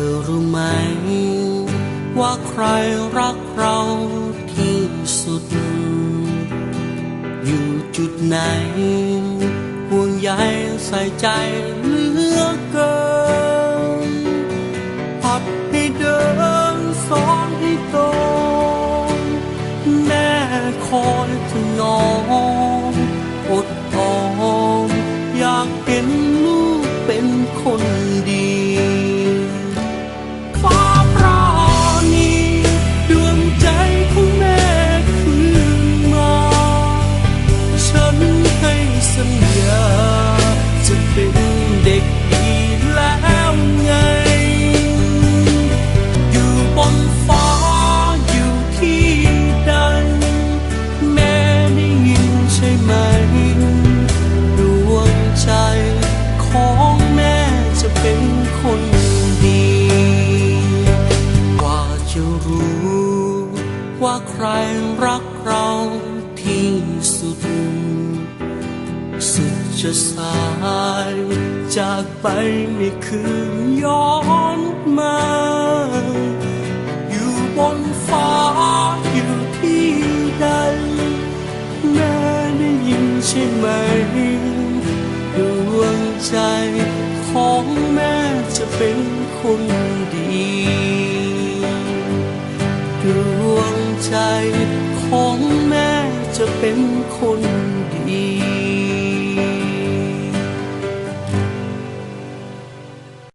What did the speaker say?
อรู้ไหม ว่าใครรักเราที่สุด อยู่จุดไหน ห่วงใยใส่ใจเหลือเกินพัดให้เดินสอนให้โตแม่คอยถึงน้องอดออมอยากเห็นลูกเป็นคน ว่าใครรักเราที่สุด สุดจะสายจากไปไม่คืนย้อนมา อยู่บนฟ้าอยู่ที่ใดแม่ได้ยินใช่ไหมดวงใจของแม่จะเป็นคนดีดวง ใจของแม่จะเป็นคน